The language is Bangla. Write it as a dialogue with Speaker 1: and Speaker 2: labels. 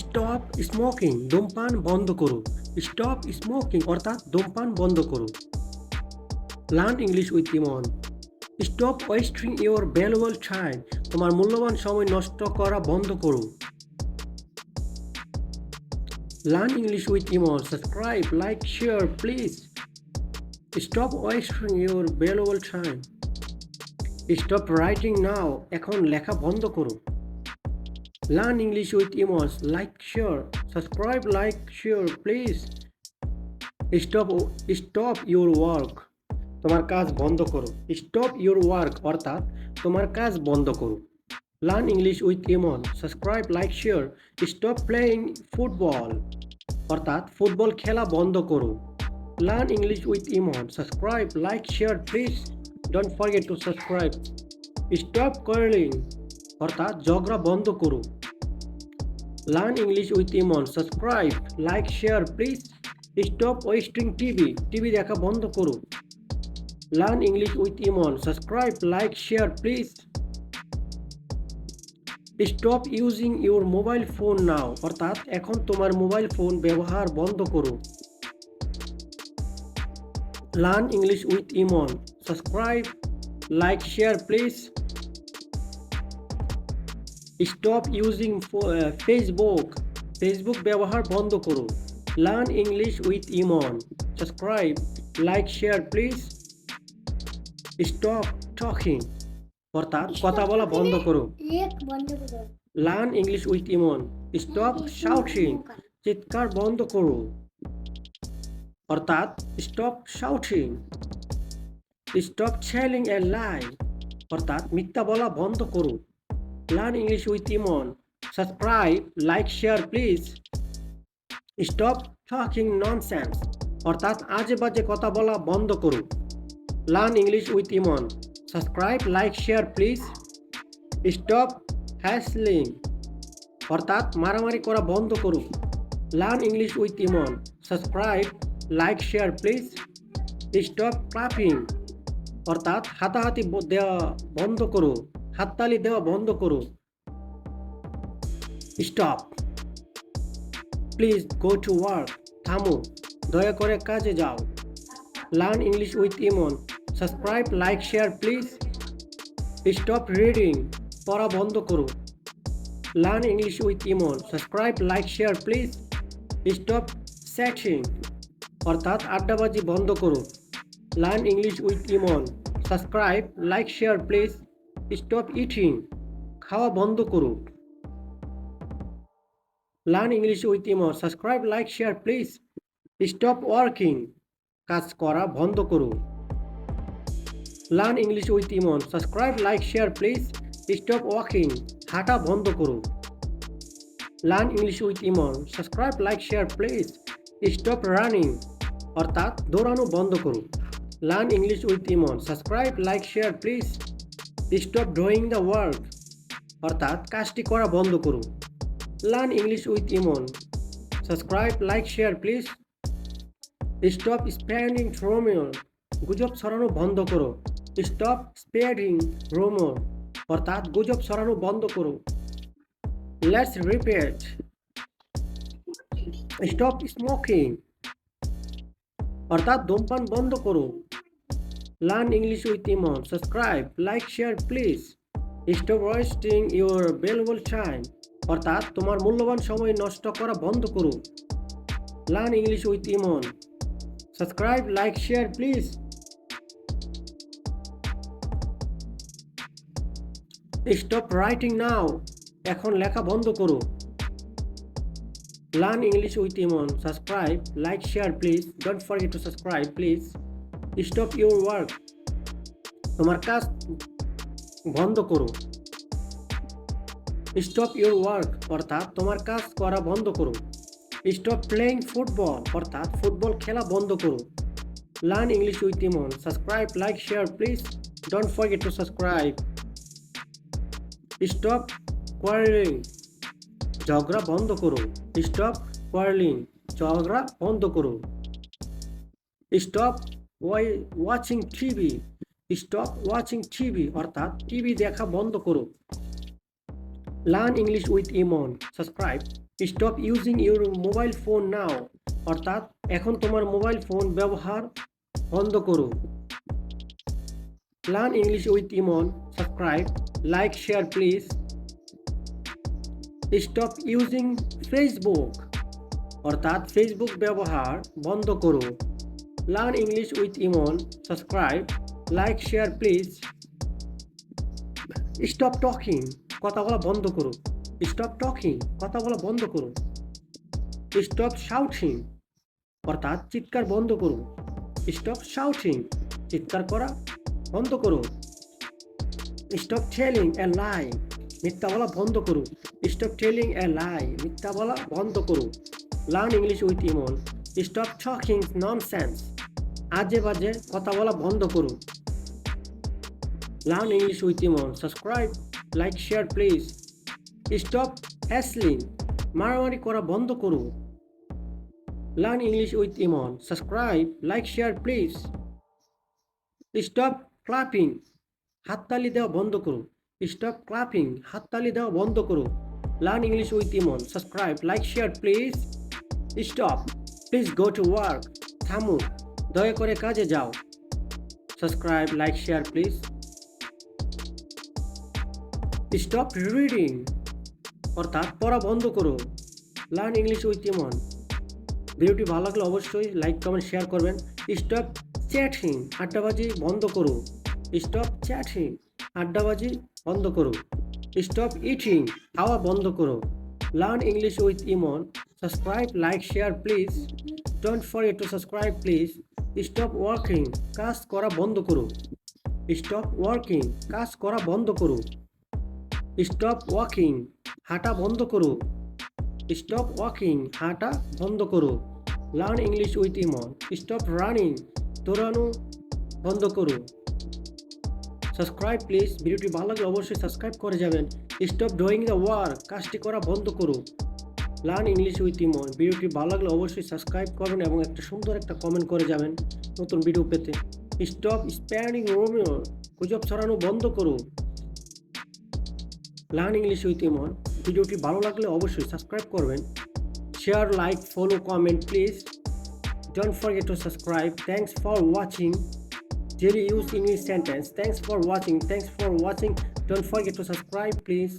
Speaker 1: স্টপ স্মোকিং ধূমপান বন্ধ করো। স্টপ স্মোকিং অর্থাৎ ধূমপান বন্ধ করো। Learn English with Emon stop wasting your valuable time তোমার মূল্যবান সময় নষ্ট করা বন্ধ করো। Learn English with Emon subscribe like share please stop wasting your valuable time stop writing now এখন লেখা বন্ধ করো। Learn English with Emon like share subscribe like share please stop stop your work তোমার কাজ বন্ধ করো। স্টপ ইউর ওয়ার্ক অর্থাৎ তোমার কাজ বন্ধ করো। Learn English with Emon subscribe like share stop playing football অর্থাৎ ফুটবল খেলা বন্ধ করো। Learn English with Emon subscribe like share please don't forget to subscribe stop quarrelling অর্থাৎ ঝগড়া বন্ধ করো। Learn English with Emon, subscribe, like, share, please stop wasting TV TV দেখা বন্ধ করো। Learn English with Emon, subscribe, like, share, please stop using your mobile phone now, অর্থাৎ এখন তোমার মোবাইল ফোন ব্যবহার বন্ধ করো। Learn English with Emon, subscribe, like, share, please stop using Facebook Facebook ব্যবহার বন্ধ করো learn English with Emon subscribe like share please stop talking অর্থাৎ কথা বলা বন্ধ করো learn English with Emon stop shouting চিৎকার বন্ধ করো অর্থাৎ stop shouting stop telling a lie অর্থাৎ মিথ্যা বলা বন্ধ করো learn English with Emon subscribe like share please stop talking nonsense অর্থাৎ আজে বাজে কথা বলা বন্ধ করো learn English with Emon subscribe like share please stop hassling অর্থাৎ মারামারি করা বন্ধ করুন। Learn English with Emon subscribe like share please stop clapping অর্থাৎ হাতাহাতি দেওয়া বন্ধ করো হাততালি দেওয়া বন্ধ করো stop. Please go to work. থামো দয়া করে কাজে যাও। Learn English with Emon. Subscribe, like, share, please. Stop reading. পড়া বন্ধ করো learn English with Emon. Subscribe, like, share, please. Stop chatting. অর্থাৎ আড্ডাবাজি বন্ধ করো learn English with Emon. Subscribe, like, share, please. Stop eating, খাওয়া বন্ধ করো learn English with Emon subscribe, like, share, please. Stop working, কাজ করা বন্ধ করো learn English with Emon subscribe, like, share, please. Stop walking হাঁটা বন্ধ করো learn English with Emon subscribe, like, share, please. Stop running, অর্থাৎ দৌড়ানো বন্ধ করো learn English with Emon subscribe, like, share, please. Stop drawing the work অর্থাৎ কাজটি করা বন্ধ করো learn English with Emon subscribe like share please stop spreading rumour গুজব ছড়ানো বন্ধ করো। স্টপ স্প্রেডিং রোমর অর্থাৎ গুজব ছড়ানো বন্ধ করো। লেটস রিপিট স্টপ স্মোকিং অর্থাৎ ধূমপান বন্ধ করো। Learn English with Emon subscribe like share please stop wasting your valuable time অর্থাৎ তোমার মূল্যবান সময় নষ্ট করা বন্ধ করো learn English with Emon subscribe like share please stop writing now এখন লেখা বন্ধ করো learn English with Emon subscribe like share please don't forget to subscribe please stop your work. তোমার কাজ বন্ধ করো। স্টপ ইউর ওয়ার্ক, অর্থাৎ তোমার কাজ করা বন্ধ করো। স্টপ প্লেইং ফুটবল, অর্থাৎ ফুটবল খেলা বন্ধ করো। Learn English with Emon. Subscribe, like, share, please. Don't forget to subscribe. Stop quarrelling ঝগড়া বন্ধ করো। স্টপ কোয়ারলিং, ঝগড়া বন্ধ করো। Stop watching TV stop watching TV অর্থাৎ টিভি দেখা বন্ধ করো। Learn English with Emon subscribe stop using your mobile phone now অর্থাৎ এখন তোমার মোবাইল ফোন ব্যবহার বন্ধ করো। Learn English with Emon subscribe like share please stop using Facebook অর্থাৎ ফেসবুক ব্যবহার বন্ধ করো। Learn English with Emon subscribe like share please stop talking কথা বলা বন্ধ করো স্টপ টকিং কথা বলা বন্ধ করো স্টপ শাউটিং অর্থাৎ চিৎকার বন্ধ করো স্টপ শাউটিং চিৎকার করা বন্ধ করো স্টপ টেলিং এ লাই মিথ্যা বলা বন্ধ করো স্টপ টেলিং এ লাই মিথ্যা বলা বন্ধ করো learn English with Emon stop talking nonsense. আজে বাজে কথা বলা বন্ধ করো learn English with Emon. Subscribe, like, share please. Stop hassling. মারামারি করা বন্ধ করো learn English with Emon. Subscribe, like, share please. Stop clapping. হাততালি দেওয়া বন্ধ করো স্টপ ক্লাপিং। হাততালি দেওয়া বন্ধ করো learn English with Emon. Subscribe, like, share please. Stop. Please go to work থামো দয়া করে কাজে যাও। Subscribe like share please stop reading অর্থাৎ পড়া বন্ধ করো। লার্ন ইংলিশ উইথ ইমন ভিডিওটি ভালো লাগলে অবশ্যই লাইক কমেন্ট শেয়ার করবেন। স্টপ চ্যাটিং আড্ডাবাজি বন্ধ করো। স্টপ চ্যাটিং আড্ডাবাজি বন্ধ করো। স্টপ ইটিং খাওয়া বন্ধ করো। Learn English with Emon subscribe like share please don't forget to subscribe please stop working কাজ করা বন্ধ করো স্টপ ওয়ার্কিং কাজ করা বন্ধ করো স্টপ ওয়াকিং হাঁটা বন্ধ করো স্টপ ওয়াকিং হাঁটা বন্ধ করো learn English with Emon stop running দৌড়ানো বন্ধ করো সাবস্ক্রাইব প্লিজ ভিডিওটি ভালো লাগলে অবশ্যই সাবস্ক্রাইব করে যাবেন। স্টপ ডুইং দ্য ওয়ার্ক কাজটি করা বন্ধ করো লার্ন ইংলিশ উইথ ইমন ভিডিওটি ভালো লাগলে অবশ্যই সাবস্ক্রাইব করবেন এবং একটা সুন্দর একটা কমেন্ট করে যাবেন নতুন ভিডিও পেতে। স্টপ স্প্যানিং রোমিও গুজব ছড়ানো বন্ধ করো লার্ন ইংলিশ উইথ ইমন ভিডিওটি ভালো লাগলে অবশ্যই সাবস্ক্রাইব করবেন। Share like follow comment please don't forget to subscribe thanks for watching daily use english sentence thanks for watching thanks for watching don't forget to subscribe, please